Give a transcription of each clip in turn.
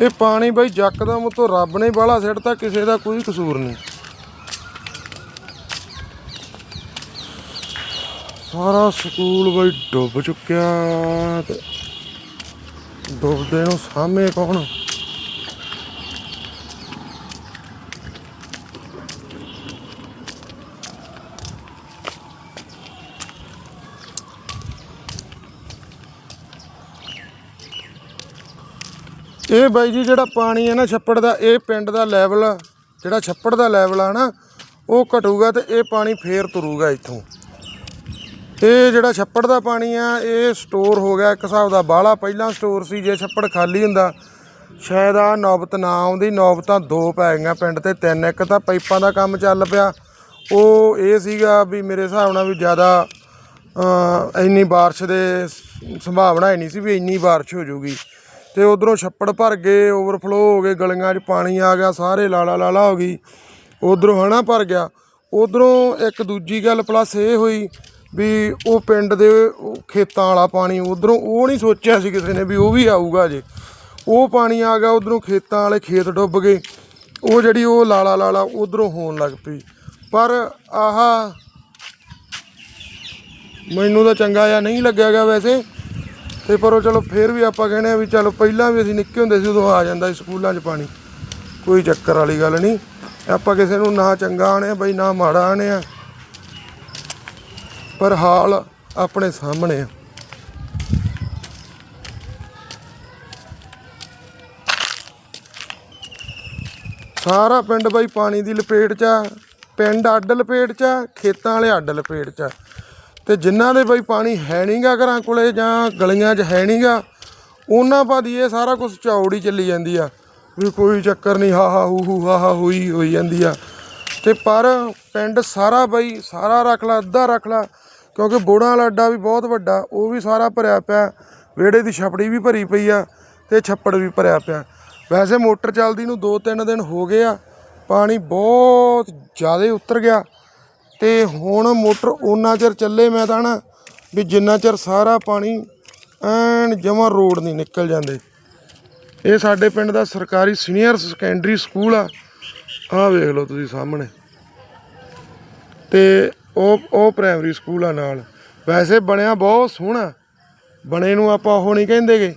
ਇਹ ਪਾਣੀ ਬਈ ਜੱਕਦਮ ਉਤੋਂ ਰੱਬ ਨੇ ਬਾਹਲਾ ਸਿੱਟਤਾ ਕਿਸੇ ਦਾ ਕੋਈ ਕਸੂਰ ਨਹੀਂ। ਸਾਰਾ ਸਕੂਲ ਬਈ ਡੁੱਬ ਚੁੱਕਿਆ ਤੇ ਡੁੱਬਦੇ ਨੂੰ ਸਾਹਮਣੇ ਕੌਣ ਇਹ ਬਾਈ ਜੀ ਜਿਹੜਾ ਪਾਣੀ ਹੈ ਨਾ ਛੱਪੜ ਦਾ, ਇਹ ਪਿੰਡ ਦਾ ਲੈਵਲ ਜਿਹੜਾ ਛੱਪੜ ਦਾ ਲੈਵਲ ਆ ਨਾ, ਉਹ ਘਟੂਗਾ ਤੇ ਇਹ ਪਾਣੀ ਫੇਰ ਤੁਰੂਗਾ ਇੱਥੋਂ। ਇਹ ਜਿਹੜਾ ਛੱਪੜ ਦਾ ਪਾਣੀ ਆ, ਇਹ ਸਟੋਰ ਹੋ ਗਿਆ, ਇੱਕ ਹਿਸਾਬ ਦਾ ਬਾਹਲਾ ਪਹਿਲਾਂ ਸਟੋਰ ਸੀ, ਜੇ ਛੱਪੜ ਖਾਲੀ ਹੁੰਦਾ, ਸ਼ਾਇਦ ਆ ਨੌਬਤ ਨਾ ਆਉਂਦੀ, ਨੌਬਤਾਂ ਦੋ ਪੈ ਗਈਆਂ ਪਿੰਡ ਤੇ ਤਿੰਨ, ਇੱਕ ਤਾਂ ਪਾਈਪਾਂ ਦਾ ਕੰਮ ਚੱਲ ਪਿਆ। ਉਹ ਇਹ ਸੀਗਾ ਵੀ ਮੇਰੇ ਹਿਸਾਬ ਨਾਲ ਵੀ ਜ਼ਿਆਦਾ ਇੰਨੀ ਬਾਰਿਸ਼ ਦੇ ਸੰਭਾਵਨਾ ਹੀ ਨਹੀਂ ਸੀ ਵੀ ਇੰਨੀ ਬਾਰਿਸ਼ ਹੋ ਜਾਊਗੀ। ਤੇ ਉਧਰੋਂ ਛੱਪੜ ਭਰ ਗਏ ਓਵਰਫਲੋ ਹੋ ਗਏ, ਗਲੀਆਂ 'ਚ ਪਾਣੀ ਆ ਗਿਆ, ਸਾਰੇ ਲਾਲਾ ਲਾਲਾ ਹੋ ਗਈ। ਉਧਰੋਂ ਹਨਾ ਭਰ ਗਿਆ। ਉਧਰੋਂ ਇੱਕ ਦੂਜੀ ਗੱਲ ਪਲੱਸ ਇਹ ਹੋਈ ਵੀ ਉਹ ਪਿੰਡ ਦੇ ਖੇਤਾਂ ਵਾਲਾ ਪਾਣੀ ਉਧਰੋਂ ਉਹ ਨਹੀਂ ਸੋਚਿਆ ਸੀ ਕਿਸੇ ਨੇ ਵੀ ਉਹ ਵੀ ਆਊਗਾ ਜੇ। ਉਹ ਪਾਣੀ ਆ ਗਿਆ, ਉਧਰੋਂ ਖੇਤਾਂ ਵਾਲੇ ਖੇਤ ਡੁੱਬ ਗਏ। ਉਹ ਜਿਹੜੀ ਉਹ ਲਾਲਾ ਲਾਲਾ ਉਧਰੋਂ ਹੋਣ ਲੱਗ ਪਈ। ਪਰ ਆਹਾ, ਮੈਨੂੰ ਤਾਂ ਚੰਗਾ ਜਾਂ ਨਹੀਂ ਲੱਗਿਆ ਗਿਆ ਵੈਸੇ। ਤੇ ਪਰ ਉਹ ਚਲੋ ਫੇਰ ਵੀ ਆਪਾਂ ਕਹਿੰਦੇ ਆ ਵੀ ਚਲੋ ਪਹਿਲਾਂ ਵੀ ਅਸੀਂ ਨਿੱਕੇ ਹੁੰਦੇ ਸੀ ਉਦੋਂ ਆ ਜਾਂਦਾ ਸੀ ਸਕੂਲਾਂ 'ਚ ਪਾਣੀ। ਕੋਈ ਚੱਕਰ ਵਾਲੀ ਗੱਲ ਨਹੀਂ। ਆਪਾਂ ਕਿਸੇ ਨੂੰ ਨਾ ਚੰਗਾ ਆਣੇ ਬਈ, ਨਾ ਮਾੜਾ ਆਣੇ ਆ ਪਰ ਹਾਲ ਆਪਣੇ ਸਾਹਮਣੇ ਆ। ਸਾਰਾ ਪਿੰਡ ਬਾਈ ਪਾਣੀ ਦੀ ਲਪੇਟ 'ਚ ਆ। ਪਿੰਡ ਅੱਡ ਲਪੇਟ 'ਚ ਆ, ਖੇਤਾਂ ਵਾਲੇ ਅੱਡ ਲਪੇਟ 'ਚ ਆ। ਤੇ ਜਿਨ੍ਹਾਂ ਦੇ ਬਈ ਪਾਣੀ ਹੈ ਨਹੀਂਗਾ ਘਰਾਂ ਕੋਲੇ ਜਾਂ ਗਲੀਆਂ 'ਚ ਹੈ ਨਹੀਂਗਾ ਉਹਨਾਂ ਭਾਦੀ ਇਹ ਸਾਰਾ ਕੁਝ ਚੌੜੀ ਚੱਲੀ ਜਾਂਦੀ ਆ, ਵੀ ਕੋਈ ਚੱਕਰ ਨਹੀਂ, ਹਾ ਹਾ ਹੂ ਹੂ, ਹਾ ਹਾ ਹੋਈ ਹੋਈ ਜਾਂਦੀ ਆ। ਤੇ ਪਰ ਪਿੰਡ ਸਾਰਾ ਬਈ ਸਾਰਾ ਰੱਖ ਲਾ, ਅੱਧਾ ਰੱਖ ਲਾ, ਕਿਉਂਕਿ ਬੋੜਾਂ ਵਾਲਾ ਅੱਡਾ ਵੀ ਬਹੁਤ ਵੱਡਾ, ਉਹ ਵੀ ਸਾਰਾ ਭਰਿਆ ਪਿਆ, ਵਿਹੜੇ ਦੀ ਛਪੜੀ ਵੀ ਭਰੀ ਪਈ ਆ ਤੇ ਛੱਪੜ ਵੀ ਭਰਿਆ ਪਿਆ। ਵੈਸੇ ਮੋਟਰ ਚੱਲਦੀ ਨੂੰ 2-3 ਦਿਨ ਹੋ ਗਏ ਆ, ਪਾਣੀ ਬਹੁਤ ਜ਼ਿਆਦਾ ਉਤਰ ਗਿਆ ਤੇ ਹੁਣ ਮੋਟਰ ਓਨਾ ਚਿਰ ਚੱਲੇ ਮੈਂ ਤਾਂ ਨਾ ਵੀ ਜਿੰਨਾ ਚਿਰ ਸਾਰਾ ਪਾਣੀ ਐਨ ਜਮਾ ਰੋਡ ਨਹੀਂ ਨਿਕਲ ਜਾਂਦੇ। ਇਹ ਸਾਡੇ ਪਿੰਡ ਦਾ ਸਰਕਾਰੀ ਸੀਨੀਅਰ ਸੈਕੰਡਰੀ ਸਕੂਲ ਆ। ਆਹ ਵੇਖ ਲਓ ਤੁਸੀਂ ਸਾਹਮਣੇ। ਤੇ ਉਹ ਉਹ ਪ੍ਰਾਇਮਰੀ ਸਕੂਲ ਆ ਨਾਲ। ਵੈਸੇ ਬਣਿਆ ਬਹੁਤ ਸੋਹਣਾ। ਬਣੇ ਨੂੰ ਆਪਾਂ ਉਹ ਨਹੀਂ ਕਹਿੰਦੇਗੇ।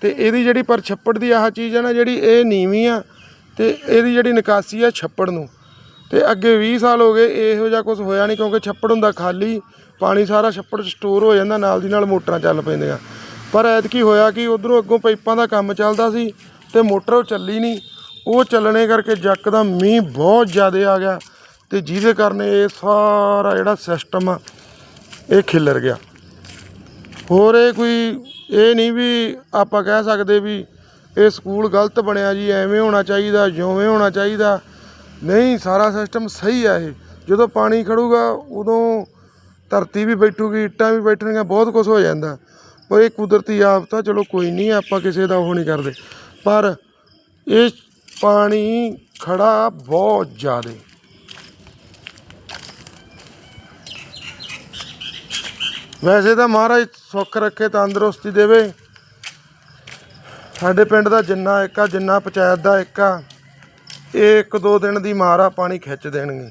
ਤੇ ਇਹਦੀ ਜਿਹੜੀ ਪਰ ਛੱਪੜ ਦੀ ਆਹ ਚੀਜ਼ ਆ ਨਾ ਜਿਹੜੀ ਇਹ ਨੀਵੀਂ ਆ, ਤੇ ਇਹਦੀ ਜਿਹੜੀ ਨਿਕਾਸੀ ਆ ਛੱਪੜ ਨੂੰ। ਤੇ ਅੱਗੇ 20 ਸਾਲ ਹੋ ਗਏ ਇਹੋ ਜਿਹਾ ਕੁਝ ਹੋਇਆ ਨਹੀਂ ਕਿਉਂਕਿ ਛੱਪੜ ਹੁੰਦਾ ਖਾਲੀ, ਪਾਣੀ ਸਾਰਾ ਛੱਪੜ 'ਚ ਸਟੋਰ ਹੋ ਜਾਂਦਾ, ਨਾਲ ਦੀ ਨਾਲ ਮੋਟਰਾਂ ਚੱਲ ਪੈਂਦੀਆਂ। ਪਰ ਐਤਕੀ ਹੋਇਆ ਕਿ ਉਧਰੋਂ ਅੱਗੋਂ ਪਾਈਪਾਂ ਦਾ ਕੰਮ ਚੱਲਦਾ ਸੀ ਤੇ ਮੋਟਰ ਉਹ ਚੱਲੀ ਨਹੀਂ। ਉਹ ਚੱਲਣੇ ਕਰਕੇ ਜੱਕ ਦਾ ਮੀਂਹ ਬਹੁਤ ਜ਼ਿਆਦਾ ਆ ਗਿਆ ਤੇ ਜਿਹਦੇ ਕਾਰਨ ਇਹ ਸਾਰਾ ਜਿਹੜਾ ਸਿਸਟਮ ਆ, ਇਹ ਖਿਲਰ ਗਿਆ। ਹੋਰ ਇਹ ਕੋਈ, ਇਹ ਨਹੀਂ ਵੀ ਆਪਾਂ ਕਹਿ ਸਕਦੇ ਵੀ ਇਹ ਸਕੂਲ ਗਲਤ ਬਣਿਆ ਜੀ, ਐਵੇਂ ਹੋਣਾ ਚਾਹੀਦਾ ਜਿਵੇਂ ਹੋਣਾ ਚਾਹੀਦਾ। ਨਹੀਂ, ਸਾਰਾ ਸਿਸਟਮ ਸਹੀ ਆ ਇਹ। ਜਦੋਂ ਪਾਣੀ ਖੜੂਗਾ, ਉਦੋਂ ਧਰਤੀ ਵੀ ਬੈਠੂਗੀ, ਇੱਟਾਂ ਵੀ ਬੈਠਣਗੀਆਂ, ਬਹੁਤ ਕੁਝ ਹੋ ਜਾਂਦਾ। ਪਰ ਇਹ ਕੁਦਰਤੀ ਆਫਤ ਆ ਚਲੋ ਕੋਈ ਨਹੀਂ, ਆਪਾਂ ਕਿਸੇ ਦਾ ਉਹ ਨਹੀਂ ਕਰਦੇ। ਪਰ ਇਹ ਪਾਣੀ ਖੜਾ ਬਹੁਤ ਜ਼ਿਆਦਾ। ਵੈਸੇ ਤਾਂ ਮਹਾਰਾਜ ਸੁੱਖ ਰੱਖੇ, ਤੰਦਰੁਸਤੀ ਦੇਵੇ। ਸਾਡੇ ਪਿੰਡ ਦਾ ਜਿੰਨਾ ਇੱਕ ਆ, ਜਿੰਨਾ ਪੰਚਾਇਤ ਦਾ ਇੱਕ ਆ। ਇਹ ਇੱਕ ਦੋ ਦਿਨ ਦੀ ਮਾਰ ਆ, ਪਾਣੀ ਖਿੱਚ ਦੇਣਗੇ।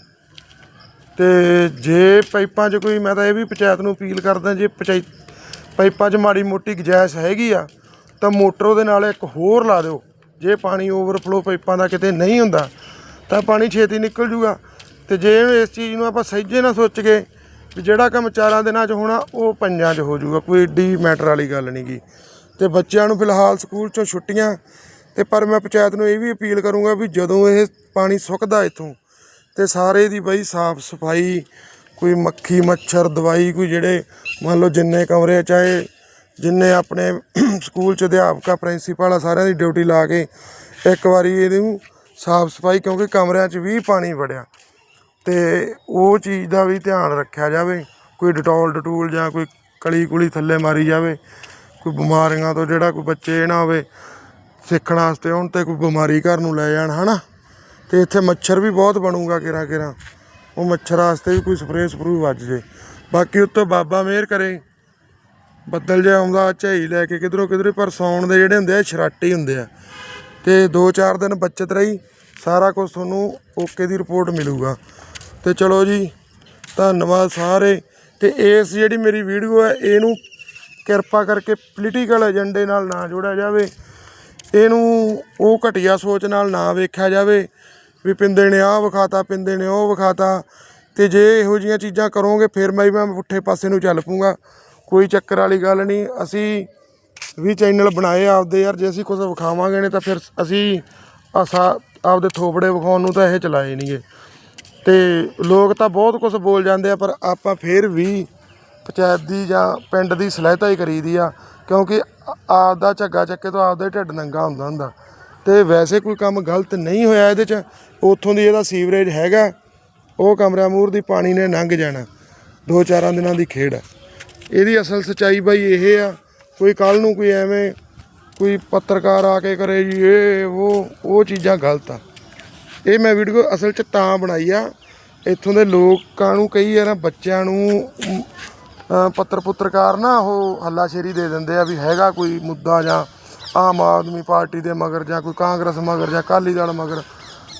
ਤੇ ਜੇ ਪਾਈਪਾਂ 'ਚ ਕੋਈ, ਮੈਂ ਤਾਂ ਇਹ ਵੀ ਪੰਚਾਇਤ ਨੂੰ ਅਪੀਲ ਕਰਦਾ, ਜੇ ਪੰਚਾਇਤ ਪਾਈਪਾਂ 'ਚ ਮਾੜੀ ਮੋਟੀ ਗੁੰਜਾਇਸ਼ ਹੈਗੀ ਆ, ਤਾਂ ਮੋਟਰ ਉਹਦੇ ਨਾਲ ਇੱਕ ਹੋਰ ਲਾ ਦਿਓ। ਜੇ ਪਾਣੀ ਓਵਰਫਲੋ ਪਾਈਪਾਂ ਦਾ ਕਿਤੇ ਨਹੀਂ ਹੁੰਦਾ, ਤਾਂ ਪਾਣੀ ਛੇਤੀ ਨਿਕਲ ਜੂਗਾ। ਤੇ ਜੇ ਇਸ ਚੀਜ਼ ਨੂੰ ਆਪਾਂ ਸਹਿਜੇ ਨਾਲ ਸੋਚ ਕੇ ਵੀ ਜਿਹੜਾ ਕੰਮ ਚਾਰਾਂ ਦਿਨਾਂ 'ਚ ਹੋਣਾ, ਉਹ ਪੰਜਾਂ 'ਚ ਹੋ ਜੂਗਾ। ਕੋਈ ਏਡੀ ਮੈਟਰ ਵਾਲੀ ਗੱਲ ਨਹੀਂ ਗੀ ਤੇ ਬੱਚਿਆਂ ਨੂੰ ਫਿਲਹਾਲ ਸਕੂਲ 'ਚੋਂ ਛੁੱਟੀਆਂ ਤੇ ਪਰ ਮੈਂ ਪੰਚਾਇਤ ਨੂੰ ਇਹ ਵੀ ਅਪੀਲ ਕਰੂੰਗਾ ਵੀ ਜਦੋਂ ਇਹ ਪਾਣੀ ਸੁੱਕਦਾ ਇੱਥੋਂ, ਤੇ ਸਾਰੇ ਦੀ ਬਈ ਸਾਫ਼ ਸਫ਼ਾਈ, ਕੋਈ ਮੱਖੀ, ਮੱਛਰ, ਦਵਾਈ, ਕੋਈ ਜਿਹੜੇ ਮੰਨ ਲਓ ਜਿੰਨੇ ਕਮਰੇ ਚਾਹੇ ਜਿੰਨੇ ਆਪਣੇ ਸਕੂਲ ਚ ਅਧਿਆਪਕ ਆ ਪ੍ਰਿੰਸੀਪਲ ਆ, ਸਾਰਿਆਂ ਦੀ ਡਿਊਟੀ ਲਾ ਕੇ ਇੱਕ ਵਾਰੀ ਇਹਨੂੰ ਸਾਫ਼ ਸਫ਼ਾਈ, ਕਿਉਂਕਿ ਕਮਰਿਆਂ 'ਚ ਵੀ ਪਾਣੀ ਵੜਿਆ। ਤੇ ਉਹ ਚੀਜ਼ ਦਾ ਵੀ ਧਿਆਨ ਰੱਖਿਆ ਜਾਵੇ, ਕੋਈ ਡਟੋਲ ਡਟੂਲ ਜਾਂ ਕੋਈ ਕਲੀ ਕੁਲੀ ਥੱਲੇ ਮਾਰੀ ਜਾਵੇ, ਕੋਈ ਬਿਮਾਰੀਆਂ ਤੋਂ ਜਿਹੜਾ ਕੋਈ ਬੱਚੇ ਇਹ ਨਾ ਹੋਵੇ ਸਿੱਖਣ ਵਾਸਤੇ ਹੁਣ ਤੇ ਕੋਈ ਬਿਮਾਰੀ ਘਰ ਨੂੰ ਲੈ ਜਾਣ, ਹਨਾ? ਤੇ ਇੱਥੇ ਮੱਛਰ ਵੀ ਬਹੁਤ ਬਣੂਗਾ ਕਿਰਾ ਕਿਰਾ। ਉਹ ਮੱਛਰ ਵਾਸਤੇ ਵੀ ਕੋਈ ਸਪਰੇਅ ਸਪਰੂ ਵੱਜ ਜੇ। ਬਾਕੀ ਉੱਤੋਂ ਬਾਬਾ ਮਿਹਰ ਕਰੇ। ਬੱਦਲ ਜਿਹਾ ਆਉਂਦਾ, ਝਾਈ ਲੈ ਕੇ ਕਿਧਰੋਂ ਕਿਧਰੇ, ਪਰ ਸੌਣ ਦੇ ਜਿਹੜੇ ਹੁੰਦੇ ਆ ਸ਼ਰਾਟੇ ਹੁੰਦੇ ਆ। ਤੇ 2-4 ਦਿਨ ਬਚਤ ਰਹੀ। ਸਾਰਾ ਕੁਝ ਤੁਹਾਨੂੰ ਓਕੇ ਦੀ ਰਿਪੋਰਟ ਮਿਲੂਗਾ। ਤੇ ਚਲੋ ਜੀ, ਧੰਨਵਾਦ ਸਾਰੇ। ਤੇ ਇਸ ਜਿਹੜੀ ਮੇਰੀ ਵੀਡੀਓ ਹੈ, ਇਹਨੂੰ ਕਿਰਪਾ ਕਰਕੇ ਪੋਲੀਟੀਕਲ ਏਜੰਡੇ ਨਾਲ ਨਾ ਜੋੜਿਆ ਜਾਵੇ। ਇਹਨੂੰ ਉਹ ਘਟੀਆ ਸੋਚ ਨਾਲ ਨਾ ਵੇਖਿਆ ਜਾਵੇ ਵੀ ਪਿੰਦੇ ਨੇ ਆਹ ਵਿਖਾਤਾ, ਪਿੰਦੇ ਨੇ ਉਹ ਵਿਖਾਤਾ ਤੇ ਜੇ ਇਹੋ ਜੀਆਂ ਚੀਜ਼ਾਂ ਕਰੋਗੇ, ਫਿਰ ਮੈਂ ਮੈਂ ਪੁੱਠੇ ਪਾਸੇ ਨੂੰ ਚੱਲ ਪੂੰਗਾ ਕੋਈ ਚੱਕਰ ਵਾਲੀ ਗੱਲ ਨਹੀਂ, ਅਸੀਂ ਵੀ ਚੈਨਲ ਬਣਾਏ ਆਪਦੇ ਯਾਰ, ਜੇ ਅਸੀਂ ਕੁਝ ਵਿਖਾਵਾਂਗੇ ਨੇ ਤਾਂ ਫਿਰ ਅਸੀਂ ਅਸਾ ਆਪਦੇ ਥੋਪੜੇ ਵਿਖਾਉਣ ਨੂੰ ਤਾਂ ਇਹ ਚਲਾਏ ਨਹੀਂਗੇ ਤੇ ਲੋਕ ਤਾਂ ਬਹੁਤ ਕੁਝ ਬੋਲ ਜਾਂਦੇ ਆ, ਪਰ ਆਪਾਂ ਫਿਰ ਵੀ ਪੰਚਾਇਤ ਦੀ ਜਾਂ ਪਿੰਡ ਦੀ ਸਲਾਹਤਾ ਹੀ ਕਰੀਦੀ ਆ। ਕਿਉਂਕਿ ਆਪਦਾ ਝੱਗਾ ਚੱਕੇ ਤੋਂ ਆਪਦਾ ਢਿੱਡ ਨੰਗਾ ਹੁੰਦਾ ਹੁੰਦਾ। ਤੇ ਵੈਸੇ ਕੋਈ ਕੰਮ ਗਲਤ ਨਹੀਂ ਹੋਇਆ ਇਹਦੇ ਚ, ਉੱਥੋਂ ਦੀ ਇਹਦਾ ਸੀਵਰੇਜ ਹੈਗਾ, ਉਹ ਕਮਰਾ ਮੂਰ ਦੀ ਪਾਣੀ ਨੇ ਲੰਘ ਜਾਣਾ, ਦੋ ਚਾਰਾਂ ਦਿਨਾਂ ਦੀ ਖੇਡ ਆ। ਇਹਦੀ ਅਸਲ ਸਚਾਈ ਬਾਈ ਇਹ ਆ, ਕੋਈ ਕੱਲ ਨੂੰ ਕੋਈ ਐਵੇਂ ਕੋਈ ਪੱਤਰਕਾਰ ਆ ਕੇ ਕਰੇ ਜੀ, ਇਹ, ਉਹ ਉਹ ਚੀਜ਼ਾਂ ਗਲਤ ਆ। ਇਹ ਮੈਂ ਵੀਡੀਓ ਅਸਲ 'ਚ ਤਾਂ ਬਣਾਈ ਆ, ਇੱਥੋਂ ਦੇ ਲੋਕਾਂ ਨੂੰ ਕਈ ਆ ਨਾ, ਬੱਚਿਆਂ ਨੂੰ ਪੱਤਰ ਪੁੱਤਰਕਾਰ ਨਾ ਉਹ ਹੱਲਾਸ਼ੇਰੀ ਦੇ ਦਿੰਦੇ ਆ ਵੀ ਹੈਗਾ ਕੋਈ ਮੁੱਦਾ ਜਾਂ ਆਮ ਆਦਮੀ ਪਾਰਟੀ ਦੇ ਮਗਰ ਜਾਂ ਕੋਈ ਕਾਂਗਰਸ ਮਗਰ ਜਾਂ ਅਕਾਲੀ ਦਲ ਮਗਰ।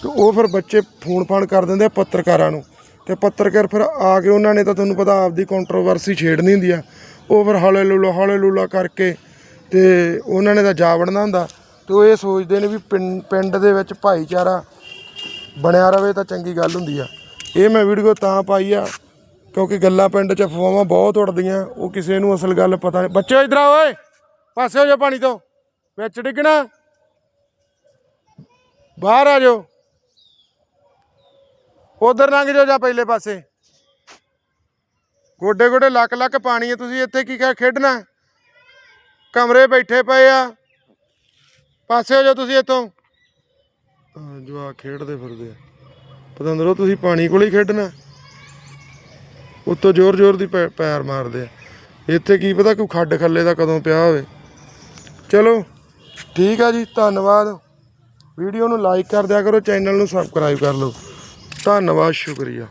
ਤੇ ਉਹ ਫਿਰ ਬੱਚੇ ਫੋਨ ਫਾਨ ਕਰ ਦਿੰਦੇ ਆ ਪੱਤਰਕਾਰਾਂ ਨੂੰ। ਤੇ ਪੱਤਰਕਾਰ ਫਿਰ ਆ ਕੇ ਉਹਨਾਂ ਨੇ ਤਾਂ ਤੁਹਾਨੂੰ ਪਤਾ ਆਪਦੀ ਕੰਟਰੋਵਰਸੀ ਛੇੜਨੀ ਹੁੰਦੀ ਆ। ਉਹ ਫਿਰ ਹੌਲੇ ਲੂਲਾ ਹੌਲੇ ਲੂਲਾ ਕਰਕੇ ਤੇ ਉਹਨਾਂ ਨੇ ਤਾਂ ਜਾ ਵੜਨਾ ਹੁੰਦਾ। ਤੇ ਉਹ ਇਹ ਸੋਚਦੇ ਨੇ ਵੀ ਪਿੰ- ਪਿੰਡ ਦੇ ਵਿੱਚ ਭਾਈਚਾਰਾ ਬਣਿਆ ਰਵੇ ਤਾਂ ਚੰਗੀ ਗੱਲ ਹੁੰਦੀ ਆ। ਇਹ ਮੈਂ ਵੀਡੀਓ ਤਾਂ ਪਾਈ ਆ। ਕਿਉਂਕਿ ਗੱਲਾਂ ਪਿੰਡ 'ਚ ਅਫਵਾਹਾਂ ਬਹੁਤ ਉੱਡਦੀਆਂ ਉਹ ਕਿਸੇ ਨੂੰ ਅਸਲ ਗੱਲ ਪਤਾ ਨਹੀਂ। ਬੱਚਿਓ ਇਧਰ ਆਓ ਓਏ, ਪਾਸੇ ਹੋ ਜਾ ਪਾਣੀ ਤੋਂ। ਵਿੱਚ ਡਿੱਗਣਾ। ਬਾਹਰ ਆ ਜਾਓ। ਉਧਰ ਲੰਘ ਜਾਓ ਜਾਂ ਪਹਿਲੇ ਪਾਸੇ। ਗੋਡੇ ਗੋਡੇ ਲੱਕ ਲੱਕ ਪਾਣੀ ਹੈ ਤੁਸੀਂ ਇੱਥੇ ਕੀ ਕਰ ਖੇਡਣਾ? ਕਮਰੇ ਬੈਠੇ ਪਏ ਆ। ਪਾਸੇ ਹੋ ਜਾਓ ਤੁਸੀਂ ਇੱਥੋਂ। ਹਾਂ ਖੇਡਦੇ ਫਿਰਦੇ ਆ। ਪਤੰਦਰੋ, ਤੁਸੀਂ ਪਾਣੀ ਕੋਲ ਹੀ ਖੇਡਣਾ। ਉੱਤੋਂ ਜ਼ੋਰ ਜ਼ੋਰ ਦੀ ਪੈ- ਪੈਰ ਮਾਰਦੇ ਆ। ਇੱਥੇ ਕੀ ਪਤਾ ਕੋਈ ਖੱਡ ਖੱਲੇ ਦਾ ਕਦੋਂ ਪਿਆ ਹੋਵੇ। ਚਲੋ, ਠੀਕ ਆ ਜੀ, ਧੰਨਵਾਦ। ਵੀਡੀਓ ਨੂੰ ਲਾਈਕ ਕਰ ਦਿਆ ਕਰੋ, ਚੈਨਲ ਨੂੰ ਸਬਸਕ੍ਰਾਈਬ ਕਰ ਲਓ। ਧੰਨਵਾਦ, ਸ਼ੁਕਰੀਆ।